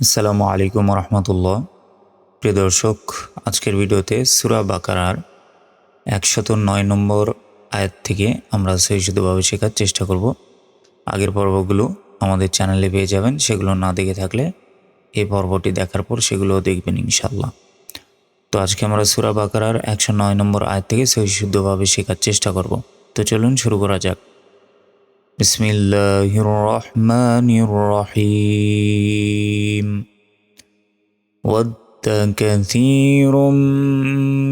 আসসালামু আলাইকুম রহমতুল্লাহ প্রিয় দর্শক, আজকের ভিডিওতে সুরা বাকারার একশত নয় নম্বর আয়াত থেকে আমরা সহিষ্ণুভাবে শেখার চেষ্টা করব। আগের পর্বগুলো আমাদের চ্যানেলে পেয়ে যাবেন, সেগুলো না দেখে থাকলে এই পর্বটি দেখার পর সেগুলোও দেখবেন ইনশাল্লাহ তো আজকে আমরা সুরা বাকারার একশো নয় নম্বর আয়াত থেকে সহিশুদ্ধভাবে শেখার চেষ্টা করব। তো চলুন শুরু করা যাক। بسم الله الرحمن الرحيم. ود كثير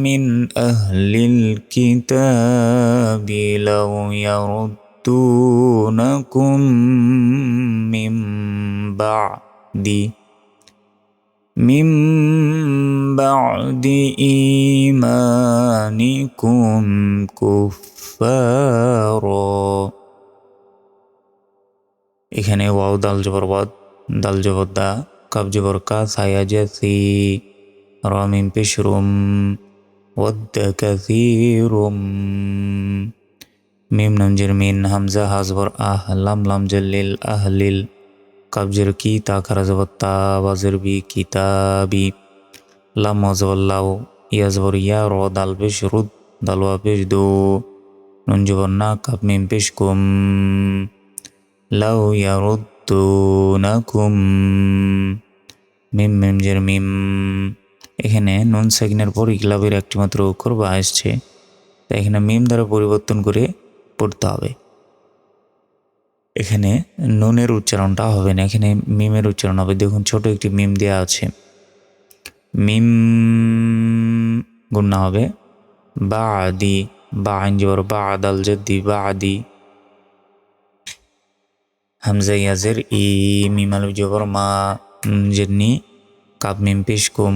من أهل الكتاب لو يردونكم من بعد من بعد إيمانكم كفارا. এখানে ওয়াও, দাল জবর ওয়াদ দাল জবর দা কাব জবর কা, সায়া জাসি রামিম পেশরুম কাসিরুম মিম নামজের মিন, হামজা হাজবর আহ, লাম লাম জল্লিল আহলিল কাবজের কি তা খারা জবর তা বাজের বি কিতাবি লাম মজবল্লাও ইয়া জবর ইয়া, র দাল পেশ রুদ দালওয়া পেশ দো। নুন জবর না কাব মিম পেশ কুম লাউ ইয়ারুদ্দুনাকুম মিম মিম জের মিম এখানে নুন সেকেন্ডের পর ইকলাবের একটিমাত্র অক্ষর বা আসছে, তাই এখানে মিম দ্বারা পরিবর্তন করে পড়তে হবে। এখানে নুনের উচ্চারণটা হবে না, এখানে মিমের উচ্চারণ হবে। দেখুন, ছোট একটি মিম দেওয়া আছে। মিম গুন্না হবে। বা আদি বা আইন জবর বা আদাল জদ্দি বা আদি হামজা ইয়াজের ই মিম আলু জবর মা জেরনি কাপ মিম পেশ কুম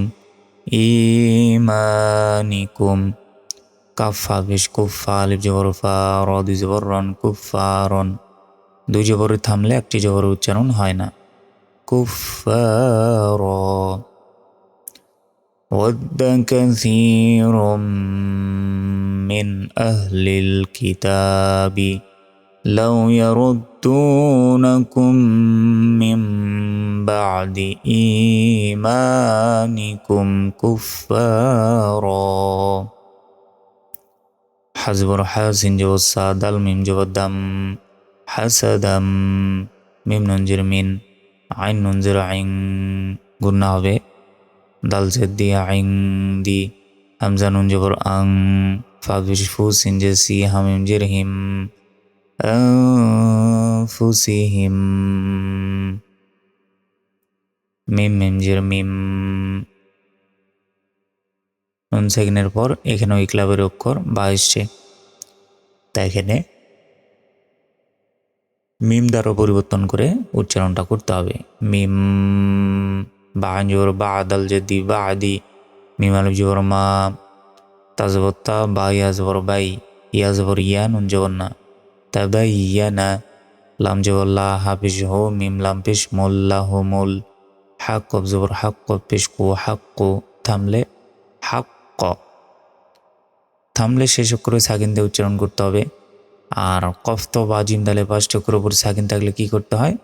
ইমানিকুম কাফা পেশ কুফা আলিফ জবর ফা র দুই জবর রন কুফা রন দুই জবর থামলে একটি জবর উচ্চারণ হয় না কুফার ود كثير من أهل الكتاب لو يردونكم من بعد إيمانكم كفارا. حزب رحاس جو السادل ميم جو الدم حسدا ميم ننجر من عين ننجر عين. قلنا به دل جدي عين دي همزة عن أن. فابشفو جسي هم جرهم أنفسهم মিম মিম জির মিম নুন সেকেন্ডের পর এখানে ওই ক্লাবের অক্ষর বা এসছে তাই এখানে মিম দ্বারা পরিবর্তন করে উচ্চারণটা করতে হবে মিম বা জোর বা আদাল যদি বা আদি মিম আলু জোর মা তাজবত্তা বা ইয়াজবর বাই ইয়াজবর ইয়া নুন জবর না তাবাইয়ানা। লাম জবল্লা হাফিজ হো, মিম লাম পেশ মোল্লা হো মোল। হাক কব জবর, হাক কব পেশ কো, হাক কো, থামলে হাক ক। থামলে শেষ করে সাকিন দিয়ে উচ্চারণ করতে হবে। আর কফত বা জিম দালে পাঁচটি অক্ষর উপর সাকিন থাকলে কি করতে হয়?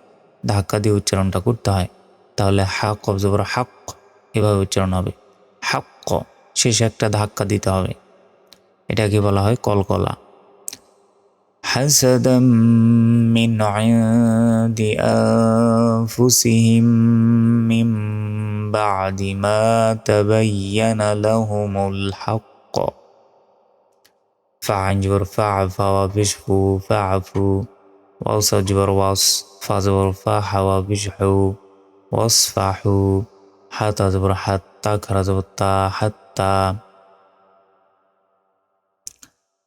ধাক্কা দিয়ে উচ্চারণটা করতে হয়। তাহলে হাক কব জবর, হাক এভাবে উচ্চারণ হবে। হাক ক, শেষে একটা ধাক্কা দিতে হবে। এটাকে বলা হয় কলকলা। حسدا من عند أنفسهم من بعد ما تبين لهم الحق. فعفا وبشحو فعفو وصجبر وص فزبر فاح وبشحو واصفحوا حتى زبر حتى كرزبر حتى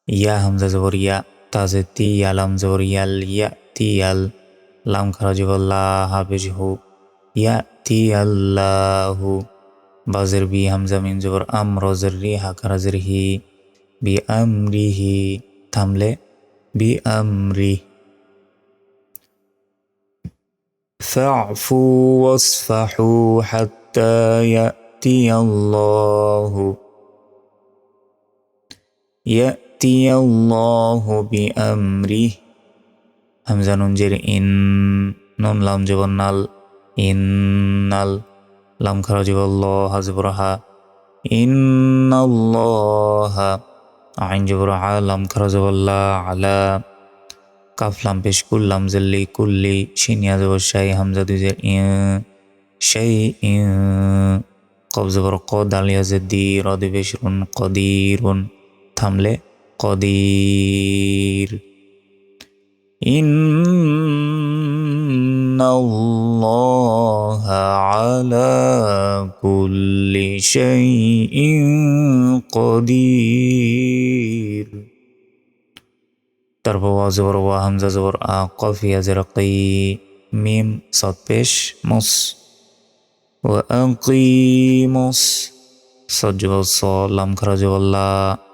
يا همزة زبر يا তাজে তি আলাম জবর ইয়াল ইয়া তি আল লাম খারা জবর লা হাফেজ হু ইয়া তি আল্লাহু বাজের বি হামজা মিন জবর আম রজের রি হাকারাজের হি বি আমরিহি থামলে বি আমরি فاعفوا واصفحوا حتى يأتي الله يأتي ইয়াতিয়াল্লাহু বিআমরিহ হামজা নুন জের ইন নুন লাম জবর নাল ইন্নাল লাম খারা জবর ল হাজবর হা ইন্নাল্লাহা আইন জবর আ লাম খারা জবর লা আলা কাফ লাম পেশ কুল্লাম জল্লি কুল্লি শিনিয়া জবর শাই হামজা দুজের ই শাই ই কব জবর ক দালিয়া জেদি রদি পেশ কদিরুন থামলে قدير. إن الله على كل شيء قدير. ضرب واو زبر زور همزه زبر ا يا زرقي ميم صاد بيش مص وأقيموا الصلاة صاد جبل صاد لام خرج والله.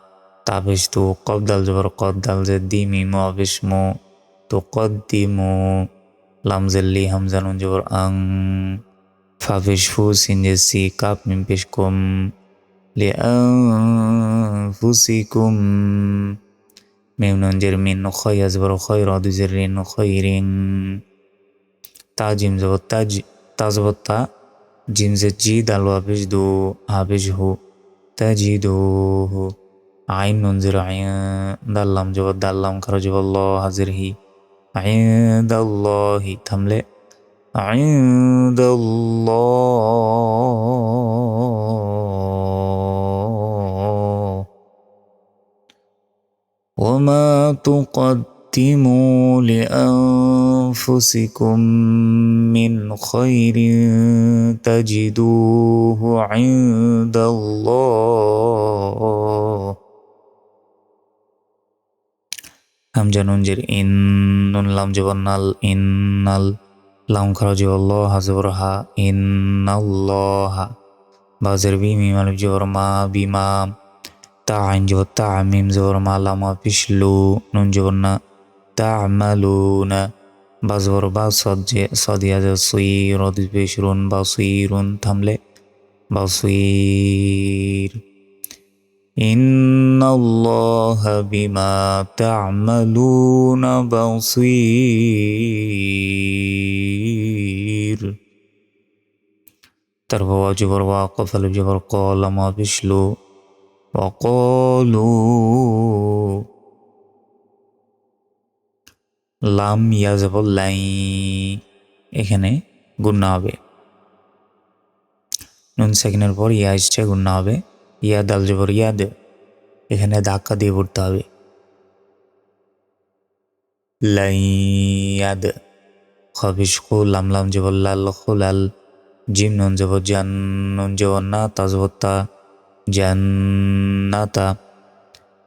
কাবিস্তু কবদাল জবর কদ্দাল যে দিমি মিমু তো কদ্দিমু লামজেল্লি হামজানুন জবর আং ফাবিশ ফু সিনজে সি কাপ মিম পেশ কুম, লি ফুসিকুম মিম নঞ্জের মিন খয় আজবর খয় রদুজের রিন খয় রিং, তা জিম জবর তা তা জবর তা, জিম জে জি দাল হাবিশ দু হাবিশ হু, তা জি দু হু। عين ننزل عند اللام جبر ده اللام كرج الله هي عند الله تملئ عند الله وما تقدموا لأنفسكم من خير تجدوه عند الله হামজা নুনজের ইন নুন লাম জবন্নাল, ইন্নাল লাম খরজ আল্লাহ হাজবর হা ইন্নাল্লাহা বাজের বি মিম আলিফ জবর মা বিমা তা আইন জবর তা মিম জবর মা লামা পিছলু নুন জবর না, তা আমালুনা। বাজবর বা সদজে সদিয়া যে সুই রদি পেশরুন বা সুইরুন থামলে, বা সুইর। إن الله بما تعملون بصير তারপর ওয়াজিবর ওয়া কফাল জবর কলামা বিশলু وقالوا লাম ইয়া জবর লাই এখানে গুণনা হবে নুন সেকেন্ডের পর ইয়া এসছে গুণনা হবে ইয়া আল জবর ইয়াদ এখানে ধাক্কা দিয়ে পড়তে হবে। লাইয়াদ খবিস লাম লাম জবর, লাল খুলাল। জিম নুন জবর, জান নুন না তাজবর তা জান্নাতা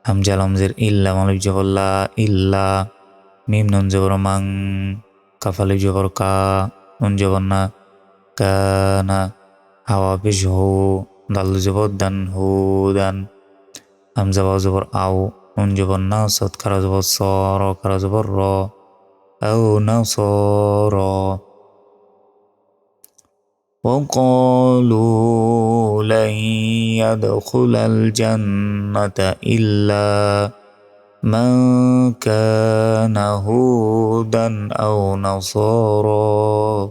হামজা লামজের ইল্লা, মালিক জবল্লা ইল্লা। মিম নুন জবর, মাং কাফালিক জবর, কা নুন না কানা হাওয়া পেশ হো। دل زبر دن هودن همزه با زبر آو نون زبر نوسد کرا زبر سارا کرا زبر را. أو نصارا وقالوا لن يدخل الجنة إلا من كان هودا أو نصارا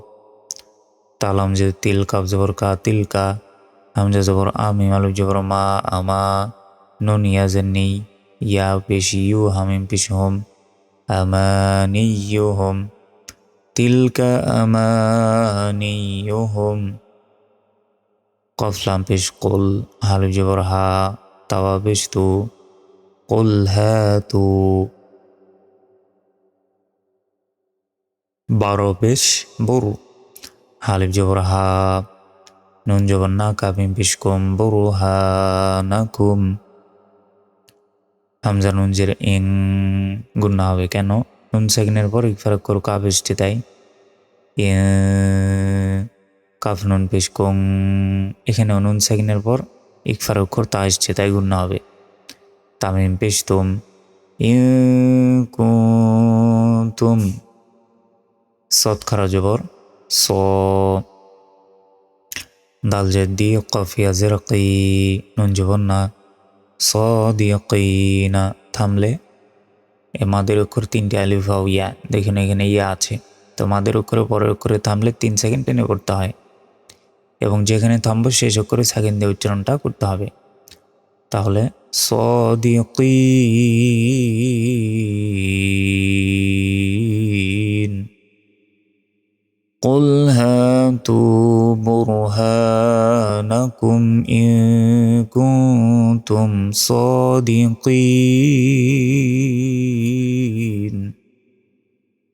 تعلم جد تلك بزبر تلك হামজা জবর আমিম আলুক জবর, মা আমা নুন ইয়াজের ইয়া পেশি ইউ হামিম পেশি হোম আমানি ইউ হোম তিলকা আমানি ইউ হোম কফলাম পেশ কোল, হালুক জবর, হা তাওয়া পেশ তু, কোল হ্যা তু। বারো পেশ বরু হালিফ জবর, হা নুন জবর না বরু হা না কুম হামজা নুন জের ইং গুন্না হবে কেন নুন সেকেন্ডের পর ইফারাক করো কাবেশটি তাই কাফ নুন পেশ কং এখানে নুন সেকেন্ডের পর ইকফার অক্ষর তা এসছে তাই গুণ হবে তামিম পেশ তুম তুম সৎ খারা জবর স দাল জেদ্দি কফিয়া জেরকি নুন জবর না স না থামলে এ মাদের অক্ষর তিনটে আলিফ হাও ইয়া দেখুন এখানে ইয়া আছে তো মাদের অক্ষরে পরের অক্ষরে থামলে তিন সেকেন্ড টেনে করতে হয় এবং যেখানে থামবো শেষ অক্ষরে সেকেন্ড দিয়ে উচ্চারণটা করতে হবে তাহলে সদিকিন قل هاتوا برهانكم إن كنتم صادقين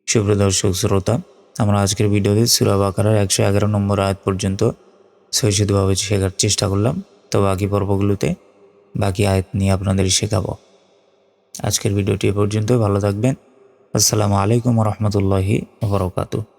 সুপ্রিয় দর্শক শ্রোতা আমরা আজকের ভিডিওতে সুরা বাকারার একশো এগারো নম্বর আয়াত পর্যন্ত সহিষ্ণুভাবে শেখার চেষ্টা করলাম তো বাকি পর্বগুলোতে বাকি আয়াত নিয়ে আপনাদের শেখাবো আজকের ভিডিওটি এ পর্যন্তই ভালো থাকবেন আসসালামু আলাইকুম রহমতুল্লাহি বরকাতু